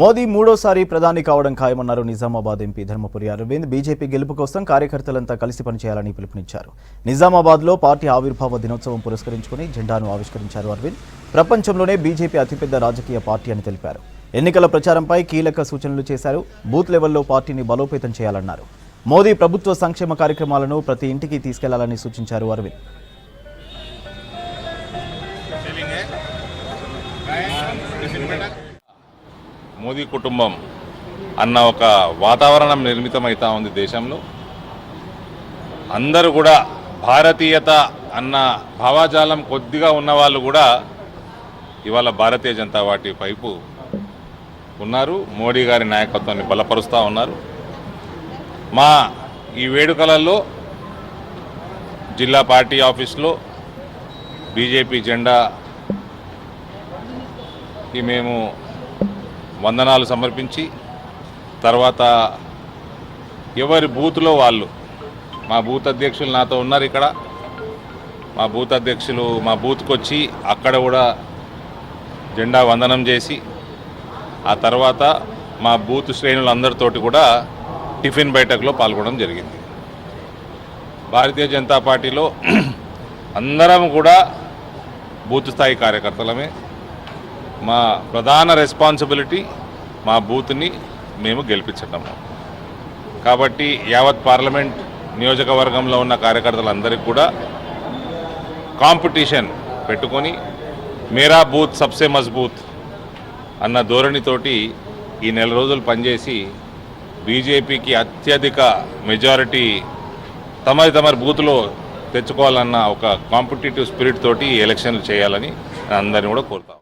మోదీ మూడోసారి ప్రధాని కావడం ఖాయమన్నారు నిజామాబాద్ ఎంపీ ధర్మపురి అరవింద్. బీజేపీ గెలుపు కోసం కార్యకర్తలంతా కలిసి పనిచేయాలని పిలుపునిచ్చారు. నిజామాబాద్లో పార్టీ ఆవిర్భావ దినోత్సవం పురస్కరించుకుని జెండాను ఆవిష్కరించారు అరవింద్. ప్రపంచంలోనే బీజేపీ అతిపెద్ద రాజకీయ పార్టీ అని తెలిపారు. ఎన్నికల ప్రచారంపై కీలక సూచనలు చేశారు. బూత్ లెవెల్లో పార్టీని బలోపేతం చేయాలన్నారు. మోదీ ప్రభుత్వ సంక్షేమ కార్యక్రమాలను ప్రతి ఇంటికి తీసుకెళ్ళాలని సూచించారు అరవింద్. మోదీ కుటుంబం అన్న ఒక వాతావరణం నిర్మితమవుతా ఉంది దేశంలో. అందరూ కూడా భారతీయత అన్న భావాజాలం కొద్దిగా ఉన్నవాళ్ళు కూడా ఇవాళ భారతీయ జనతా పార్టీ వైపు ఉన్నారు. మోడీ గారి నాయకత్వాన్ని బలపరుస్తూ ఉన్నారు. మా ఈ వేడుకలలో జిల్లా పార్టీ ఆఫీస్లో బీజేపీ జెండాకి మేము వందనాలు సమర్పించి తర్వాత ఎవరి బూత్లో వాళ్ళు మా బూత్ అధ్యక్షులు నాతో ఉన్నారు ఇక్కడ. మా బూత్ అధ్యక్షులు మా బూత్కి వచ్చి అక్కడ కూడా జెండా వందనం చేసి ఆ తర్వాత మా బూత్ శ్రేణులందరితోటి కూడా టిఫిన్ బయటకులో పాల్గొనడం జరిగింది. భారతీయ జనతా పార్టీలో అందరం కూడా బూత్ స్థాయి కార్యకర్తలమే. మా ప్రధాన రెస్పాన్సిబిలిటీ మా బూత్ని మేము గెలిపించటము కాబట్టి యావత్ పార్లమెంట్ నియోజకవర్గంలో ఉన్న కార్యకర్తలందరికీ కూడా కాంపిటీషన్ పెట్టుకొని మేరా బూత్ సబ్సే మజ్బూత్ అన్న ధోరణితోటి ఈ నెల రోజులు పనిచేసి బీజేపీకి అత్యధిక మెజారిటీ తమరి తమరి బూత్లో తెచ్చుకోవాలన్న ఒక కాంపిటేటివ్ స్పిరిట్ తోటి ఎలక్షన్లు చేయాలని అందరిని కూడా కోరుతాం